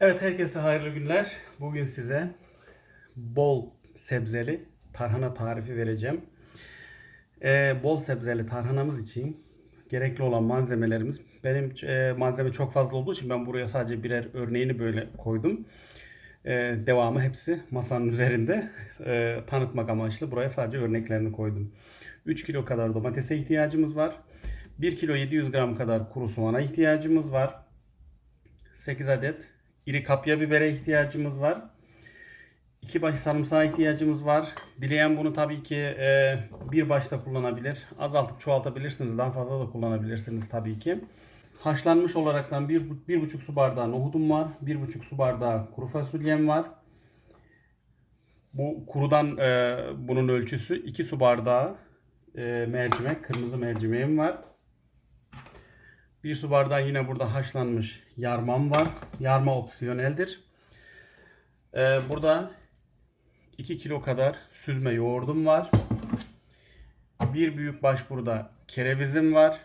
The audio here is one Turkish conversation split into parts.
Evet herkese hayırlı günler. Bugün size bol sebzeli tarhana tarifi vereceğim. Ee, bol sebzeli tarhanamız için gerekli olan malzemelerimiz benim e, malzeme çok fazla olduğu için ben buraya sadece birer örneğini böyle koydum. Ee, devamı hepsi masanın üzerinde Ee, tanıtmak amaçlı buraya sadece örneklerini koydum. 3 kilo kadar domatese ihtiyacımız var. 1 kilo 700 gram kadar kuru soğana ihtiyacımız var. 8 adet iri kapya bibere ihtiyacımız var. 2 baş sarımsağa ihtiyacımız var. Dileyen bunu tabii ki e, bir başta kullanabilir. Azaltıp çoğaltabilirsiniz. Daha fazla da kullanabilirsiniz tabii ki. Haşlanmış olaraktan 1,5 su bardağı nohudum var. 1,5 su bardağı kuru fasulyem var. Bu kurudan e, bunun ölçüsü 2 su bardağı e, mercimek, kırmızı mercimeğim var. Bir su bardağı yine burada haşlanmış yarmam var. Yarma opsiyoneldir. Ee, burada 2 kilo kadar süzme yoğurdum var. Bir büyük baş burada kerevizim var.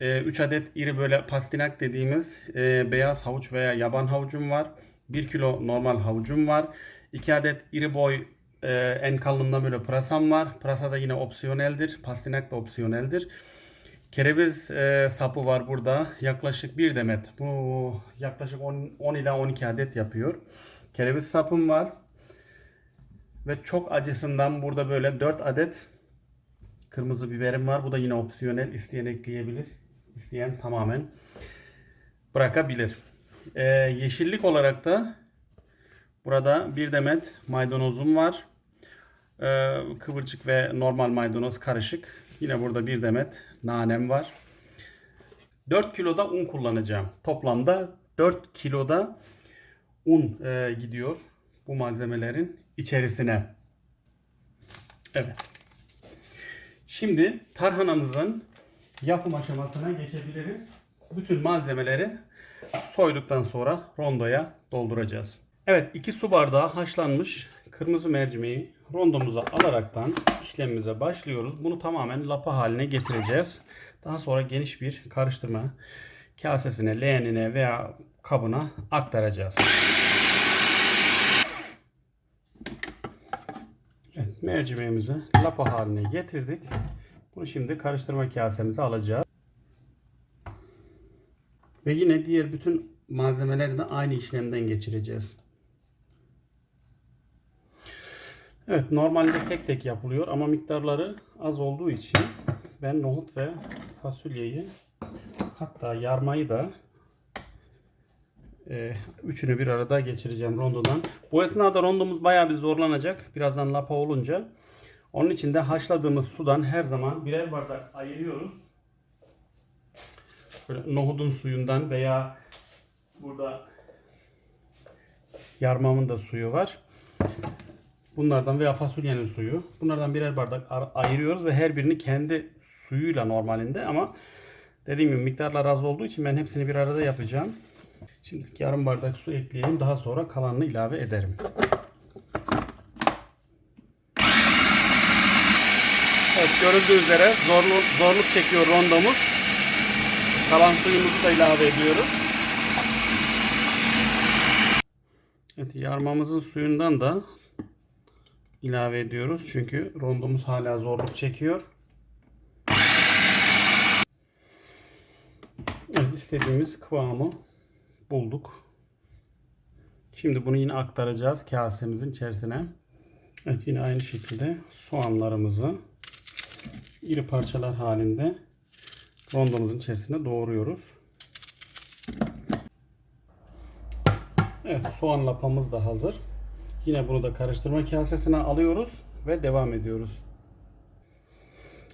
3 adet iri böyle pastinak dediğimiz e, beyaz havuç veya yaban havucum var. 1 kilo normal havucum var. 2 adet iri boy e, en kalınından böyle pırasam var. Pırasa da yine opsiyoneldir. Pastinak da opsiyoneldir. Kereviz e, sapı var burada. Yaklaşık bir demet. Bu yaklaşık 10, 10 ila 12 adet yapıyor. Kereviz sapım var. Ve çok acısından burada böyle 4 adet kırmızı biberim var. Bu da yine opsiyonel. İsteyen ekleyebilir. İsteyen tamamen bırakabilir. E, yeşillik olarak da burada bir demet maydanozum var. E, kıvırcık ve normal maydanoz karışık. Yine burada bir demet nanem var. 4 kiloda un kullanacağım. Toplamda 4 kiloda un e, gidiyor bu malzemelerin içerisine. Evet. Şimdi tarhanamızın yapım aşamasına geçebiliriz. Bütün malzemeleri soyduktan sonra rondoya dolduracağız. Evet 2 su bardağı haşlanmış kırmızı mercimeği rondomuza alaraktan işlemimize başlıyoruz. Bunu tamamen lapa haline getireceğiz. Daha sonra geniş bir karıştırma kasesine, leğenine veya kabına aktaracağız. Evet, mercimeğimizi lapa haline getirdik. Bunu şimdi karıştırma kasemize alacağız. Ve yine diğer bütün malzemeleri de aynı işlemden geçireceğiz. Evet normalde tek tek yapılıyor ama miktarları az olduğu için ben nohut ve fasulyeyi hatta yarmayı da e, üçünü bir arada geçireceğim rondodan. Bu esnada rondomuz bayağı bir zorlanacak. Birazdan lapa olunca. Onun için de haşladığımız sudan her zaman birer bardak ayırıyoruz. Böyle nohudun suyundan veya burada yarmamın da suyu var. Bunlardan veya fasulyenin suyu. Bunlardan birer bardak ayırıyoruz ve her birini kendi suyuyla normalinde ama dediğim gibi miktarlar az olduğu için ben hepsini bir arada yapacağım. Şimdi yarım bardak su ekleyelim. Daha sonra kalanını ilave ederim. Evet görüldüğü üzere zorluk, zorluk çekiyor rondomuz. Kalan suyumuzu da ilave ediyoruz. Evet yarmamızın suyundan da ilave ediyoruz. Çünkü rondomuz hala zorluk çekiyor. Evet istediğimiz kıvamı bulduk. Şimdi bunu yine aktaracağız kasemizin içerisine. Evet yine aynı şekilde soğanlarımızı iri parçalar halinde rondomuzun içerisine doğruyoruz. Evet soğan lapamız da hazır. Yine bunu da karıştırma kasesine alıyoruz ve devam ediyoruz.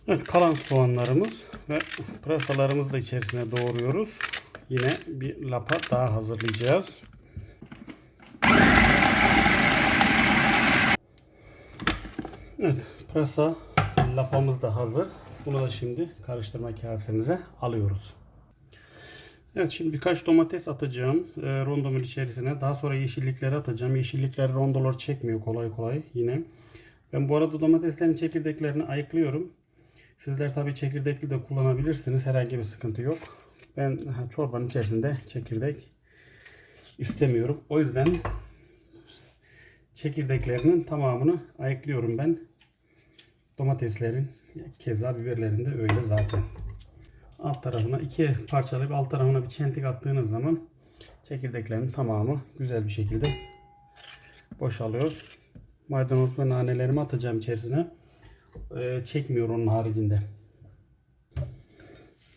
Evet kalan soğanlarımız ve pırasalarımızı da içerisine doğruyoruz. Yine bir lapa daha hazırlayacağız. Evet pırasa lapamız da hazır. Bunu da şimdi karıştırma kasemize alıyoruz. Evet şimdi birkaç domates atacağım e, rondomun içerisine. Daha sonra yeşillikleri atacağım. Yeşillikler rondolar çekmiyor kolay kolay yine. Ben bu arada domateslerin çekirdeklerini ayıklıyorum. Sizler tabi çekirdekli de kullanabilirsiniz. Herhangi bir sıkıntı yok. Ben çorbanın içerisinde çekirdek istemiyorum. O yüzden çekirdeklerinin tamamını ayıklıyorum ben. Domateslerin keza biberlerin de öyle zaten. Alt tarafına iki parçalayıp alt tarafına bir çentik attığınız zaman çekirdeklerin tamamı güzel bir şekilde boşalıyor. Maydanoz ve nanelerimi atacağım içerisine. Ee, çekmiyor onun haricinde.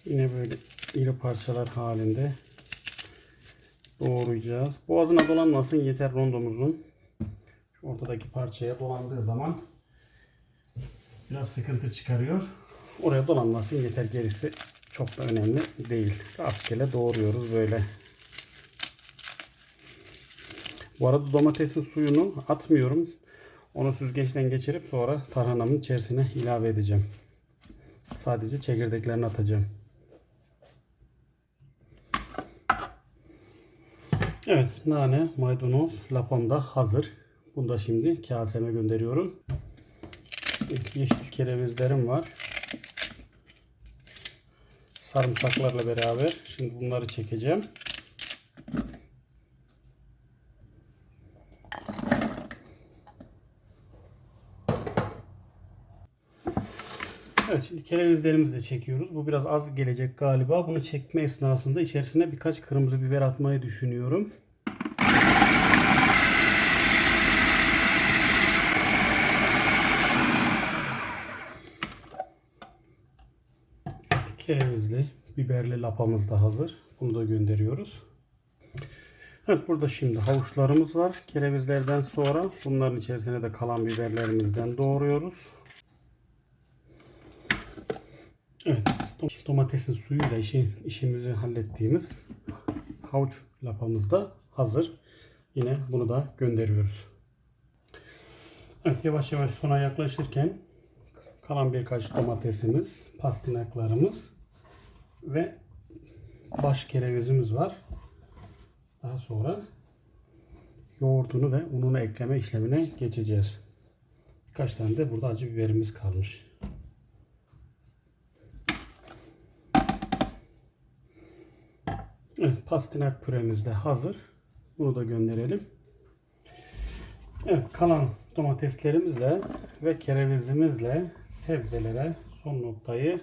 Yine böyle iri parçalar halinde doğrayacağız. Boğazına dolanmasın yeter rondomuzun. Şu ortadaki parçaya dolandığı zaman biraz sıkıntı çıkarıyor. Oraya dolanmasın yeter gerisi çok da önemli değil. Rastgele doğruyoruz böyle. Bu arada domatesin suyunu atmıyorum. Onu süzgeçten geçirip sonra tarhanamın içerisine ilave edeceğim. Sadece çekirdeklerini atacağım. Evet, nane, maydanoz, lapam da hazır. Bunu da şimdi kaseme gönderiyorum. Yeşil kerevizlerim var. Sarımsaklarla beraber. Şimdi bunları çekeceğim. Evet şimdi kerevizlerimizi de çekiyoruz. Bu biraz az gelecek galiba. Bunu çekme esnasında içerisine birkaç kırmızı biber atmayı düşünüyorum. Evet, kerevizli, biberli lapamız da hazır. Bunu da gönderiyoruz. Evet burada şimdi havuçlarımız var. Kerevizlerden sonra bunların içerisine de kalan biberlerimizden doğruyoruz. Evet, dom- domatesin suyuyla işi, işimizi hallettiğimiz havuç lapamız da hazır. Yine bunu da gönderiyoruz. Evet, yavaş yavaş sona yaklaşırken kalan birkaç domatesimiz, pastinaklarımız ve baş kerevizimiz var. Daha sonra yoğurdunu ve ununu ekleme işlemine geçeceğiz. Birkaç tane de burada acı biberimiz kalmış. Evet, pastinak püremiz de hazır. Bunu da gönderelim. Evet, kalan domateslerimizle ve kerevizimizle sebzelere son noktayı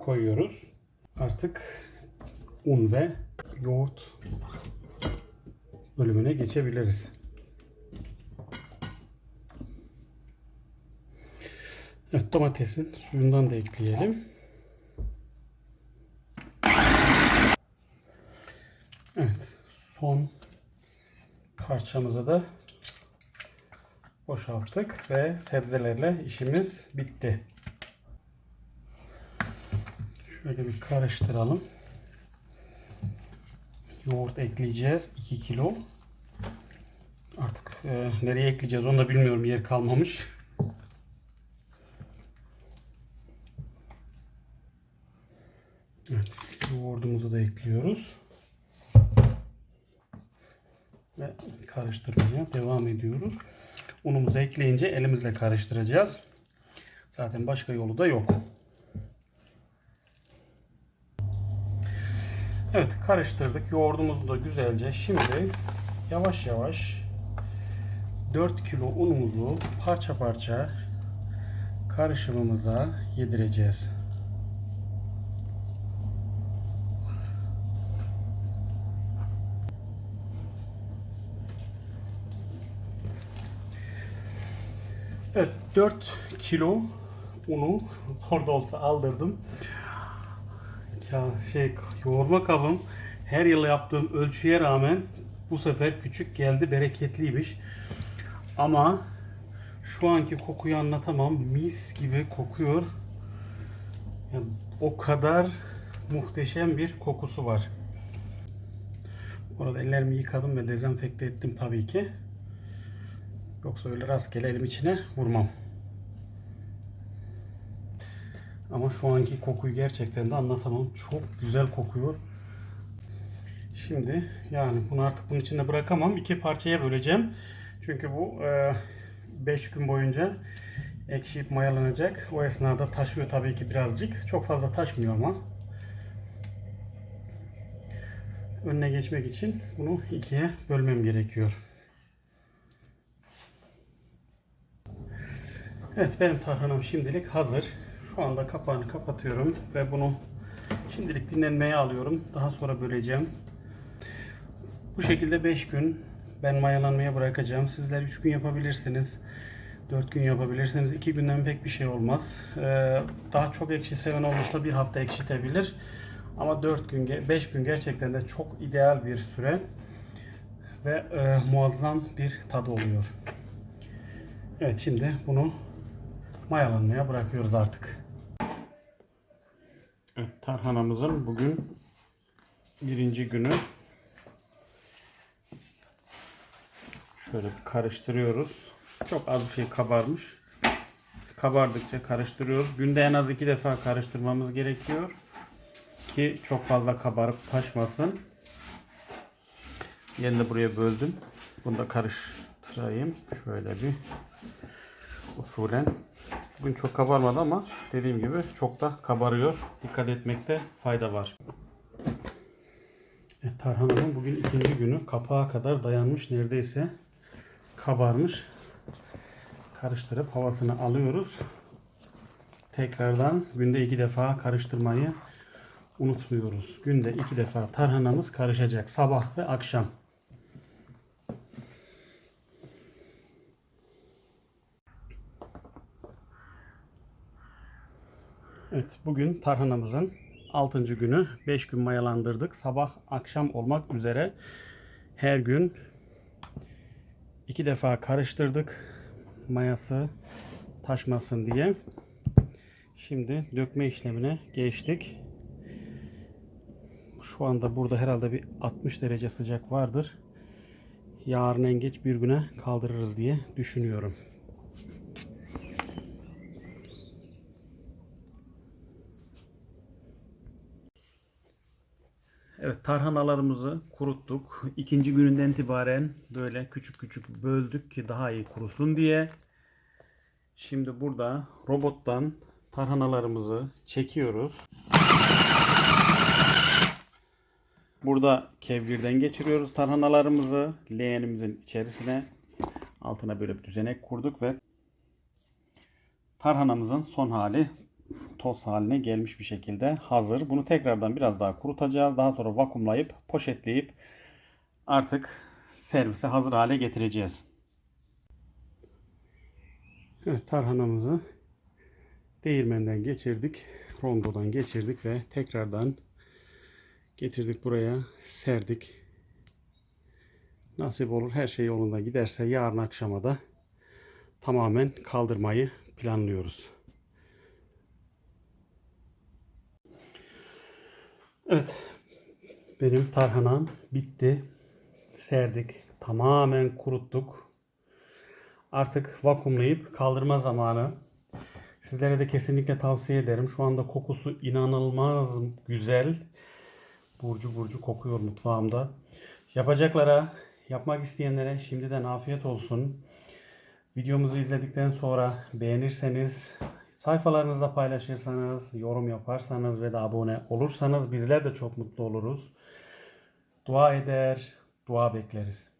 koyuyoruz. Artık un ve yoğurt bölümüne geçebiliriz. Evet, domatesin suyundan da ekleyelim. Evet, son parçamızı da boşalttık ve sebzelerle işimiz bitti. Şöyle bir karıştıralım. Yoğurt ekleyeceğiz 2 kilo. Artık e, nereye ekleyeceğiz onu da bilmiyorum yer kalmamış. Evet, yoğurdumuzu da ekliyoruz. Ve karıştırmaya devam ediyoruz. Unumuzu ekleyince elimizle karıştıracağız. Zaten başka yolu da yok. Evet karıştırdık. Yoğurdumuzu da güzelce. Şimdi yavaş yavaş 4 kilo unumuzu parça parça karışımımıza yedireceğiz. Evet 4 kilo unu zor da olsa aldırdım. Ya şey yoğurma kabım her yıl yaptığım ölçüye rağmen bu sefer küçük geldi bereketliymiş. Ama şu anki kokuyu anlatamam. Mis gibi kokuyor. Yani o kadar muhteşem bir kokusu var. Orada ellerimi yıkadım ve dezenfekte ettim tabii ki. Yoksa öyle rastgele elim içine vurmam. Ama şu anki kokuyu gerçekten de anlatamam. Çok güzel kokuyor. Şimdi yani bunu artık bunun içinde bırakamam. İki parçaya böleceğim. Çünkü bu 5 gün boyunca ekşiyip mayalanacak. O esnada taşıyor tabii ki birazcık. Çok fazla taşmıyor ama. önüne geçmek için bunu ikiye bölmem gerekiyor. Evet benim tarhanam şimdilik hazır. Şu anda kapağını kapatıyorum ve bunu şimdilik dinlenmeye alıyorum. Daha sonra böleceğim. Bu şekilde 5 gün ben mayalanmaya bırakacağım. Sizler 3 gün yapabilirsiniz. 4 gün yapabilirsiniz. 2 günden pek bir şey olmaz. Ee, daha çok ekşi seven olursa bir hafta ekşitebilir. Ama 4 gün, 5 gün gerçekten de çok ideal bir süre ve e, muazzam bir tadı oluyor. Evet şimdi bunu mayalanmaya bırakıyoruz artık. Evet, tarhanamızın bugün birinci günü. Şöyle karıştırıyoruz. Çok az bir şey kabarmış. Kabardıkça karıştırıyoruz. Günde en az iki defa karıştırmamız gerekiyor. Ki çok fazla kabarıp taşmasın. Yerini buraya böldüm. Bunu da karıştırayım. Şöyle bir usulen. Bugün çok kabarmadı ama dediğim gibi çok da kabarıyor. Dikkat etmekte fayda var. Evet, tarhanamın bugün ikinci günü kapağa kadar dayanmış neredeyse kabarmış. Karıştırıp havasını alıyoruz. Tekrardan günde iki defa karıştırmayı unutmuyoruz. Günde iki defa tarhanamız karışacak. Sabah ve akşam. Bugün tarhanamızın 6. günü. 5 gün mayalandırdık. Sabah akşam olmak üzere her gün iki defa karıştırdık. Mayası taşmasın diye. Şimdi dökme işlemine geçtik. Şu anda burada herhalde bir 60 derece sıcak vardır. Yarın en geç bir güne kaldırırız diye düşünüyorum. Evet tarhanalarımızı kuruttuk. İkinci gününden itibaren böyle küçük küçük böldük ki daha iyi kurusun diye. Şimdi burada robottan tarhanalarımızı çekiyoruz. Burada kevgirden geçiriyoruz tarhanalarımızı leğenimizin içerisine. Altına böyle bir düzenek kurduk ve tarhanamızın son hali toz haline gelmiş bir şekilde hazır. Bunu tekrardan biraz daha kurutacağız. Daha sonra vakumlayıp poşetleyip artık servise hazır hale getireceğiz. Evet tarhanamızı değirmenden geçirdik. Rondodan geçirdik ve tekrardan getirdik buraya serdik. Nasip olur her şey yolunda giderse yarın akşama da tamamen kaldırmayı planlıyoruz. Evet. Benim tarhanam bitti. Serdik. Tamamen kuruttuk. Artık vakumlayıp kaldırma zamanı. Sizlere de kesinlikle tavsiye ederim. Şu anda kokusu inanılmaz güzel. Burcu burcu kokuyor mutfağımda. Yapacaklara, yapmak isteyenlere şimdiden afiyet olsun. Videomuzu izledikten sonra beğenirseniz, sayfalarınızda paylaşırsanız, yorum yaparsanız ve de abone olursanız bizler de çok mutlu oluruz. Dua eder, dua bekleriz.